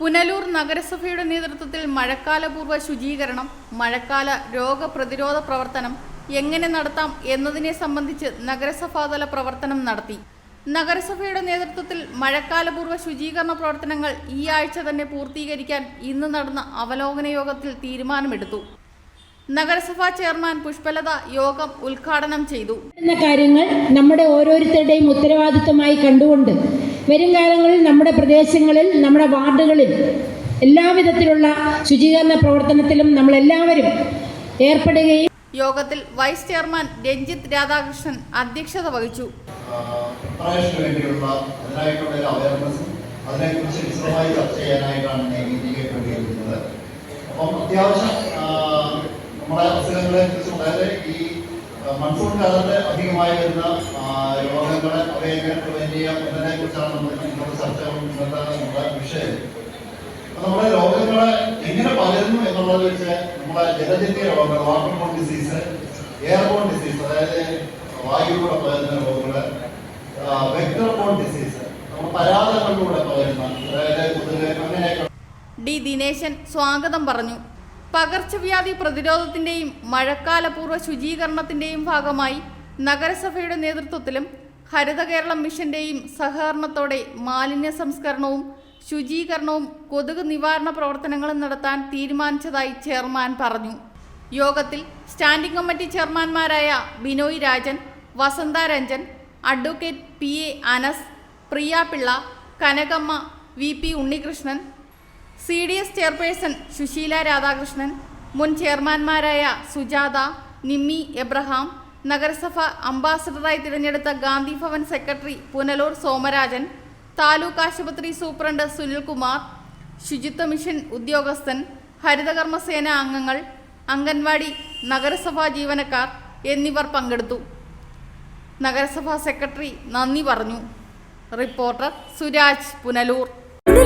പുനലൂർ നഗരസഭയുടെ നേതൃത്വത്തിൽ മഴക്കാലപൂർവ ശുചീകരണം മഴക്കാല രോഗപ്രതിരോധ പ്രവർത്തനം എങ്ങനെ നടത്താം എന്നതിനെ സംബന്ധിച്ച് നഗരസഭാതല പ്രവർത്തനം നടത്തി. നഗരസഭയുടെ നേതൃത്വത്തിൽ മഴക്കാലപൂർവ ശുചീകരണ പ്രവർത്തനങ്ങൾ ഈ ആഴ്ച തന്നെ പൂർത്തീകരിക്കാൻ ഇന്ന് നടന്ന അവലോകന യോഗത്തിൽ തീരുമാനമെടുത്തു. നഗരസഭാ ചെയർമാൻ പുഷ്പലത യോഗം ഉദ്ഘാടനം ചെയ്തു. കാര്യങ്ങൾ നമ്മുടെ ഓരോരുത്തരുടെയും ഉത്തരവാദിത്തമായി കണ്ടുകൊണ്ട് വരും കാലങ്ങളിൽ നമ്മുടെ പ്രദേശങ്ങളിൽ നമ്മുടെ വാർഡുകളിൽ എല്ലാവിധത്തിലുള്ള ശുചീകരണ പ്രവർത്തനത്തിലും നമ്മൾ എല്ലാവരും ഏർപ്പെടുകയും യോഗത്തിൽ വൈസ് ചെയർമാൻ രഞ്ജിത്ത് രാധാകൃഷ്ണൻ അധ്യക്ഷത വഹിച്ചു. അതിനെക്കുറിച്ച് വിശദമായി ചർച്ച ചെയ്യാനായിട്ടാണ് വേണ്ടിയിരിക്കുന്നത് അപ്പം അത്യാവശ്യം ആ, നമ്മുടെ അസുഖങ്ങളെ കുറിച്ച് അതായത് ഈ ആ, മൺസൂൺ കാലത്ത് അധികമായി വരുന്ന രോഗങ്ങളെ അവയെ എങ്ങനെ പ്രിവെന്റ് ചെയ്യാം എന്നതിനെ കുറിച്ചാണ് നമ്മൾ ഇന്നത്തെ ചർച്ച ഇന്നത്തെ നമ്മുടെ വിഷയം. നമ്മുടെ രോഗങ്ങളെ എങ്ങനെ പകരുന്നു എന്നുള്ളത് വെച്ച് നമ്മുടെ ജലജന്യ രോഗങ്ങൾ water borne disease airborne disease അതായത് വായുവിലൂടെ പകരുന്ന രോഗങ്ങൾ വെക്ടർ ബോൺ ഡിസീസ് നമ്മൾ പരാതങ്ങളിലൂടെ പകരുന്ന അതായത് അങ്ങനെയൊക്കെ ഡി ദിനേശൻ സ്വാഗതം പറഞ്ഞു. പകർച്ചവ്യാധി പ്രതിരോധത്തിന്റെയും മഴക്കാലപൂർവ ശുചീകരണത്തിന്റെയും ഭാഗമായി നഗരസഭയുടെ നേതൃത്വത്തിലും ഹരിത കേരളം മിഷന്റെയും സഹകരണത്തോടെ മാലിന്യ സംസ്കരണവും ശുചീകരണവും കൊതുക് നിവാരണ പ്രവർത്തനങ്ങളും നടത്താൻ തീരുമാനിച്ചതായി ചെയർമാൻ പറഞ്ഞു. യോഗത്തിൽ standing committee ചെയർമാൻമാരായ Binoy Rajan Vasantha Ranjan advocate P A Anas Priya Pillai Kanakamma V P Unnikrishnan C D S chairperson Susheela Radhakrishnan മുൻ ചെയർമാൻമാരായ സുജാത നിമ്മി എബ്രഹാം നഗരസഭ അംബാസഡറായി തിരഞ്ഞെടുത്ത ഗാന്ധി ഭവൻ സെക്രട്ടറി പുനലൂർ സോമരാജൻ താലൂക്ക് ആശുപത്രി സൂപ്രണ്ട് സുനിൽകുമാർ ശുചിത്വ മിഷൻ ഉദ്യോഗസ്ഥൻ ഹരിതകർമ്മസേന അംഗങ്ങൾ അംഗൻവാടി നഗരസഭാ ജീവനക്കാർ എന്നിവർ പങ്കെടുത്തു. നഗരസഭാ സെക്രട്ടറി നന്ദി പറഞ്ഞു. റിപ്പോർട്ടർ സുരാജ് പുനലൂർ.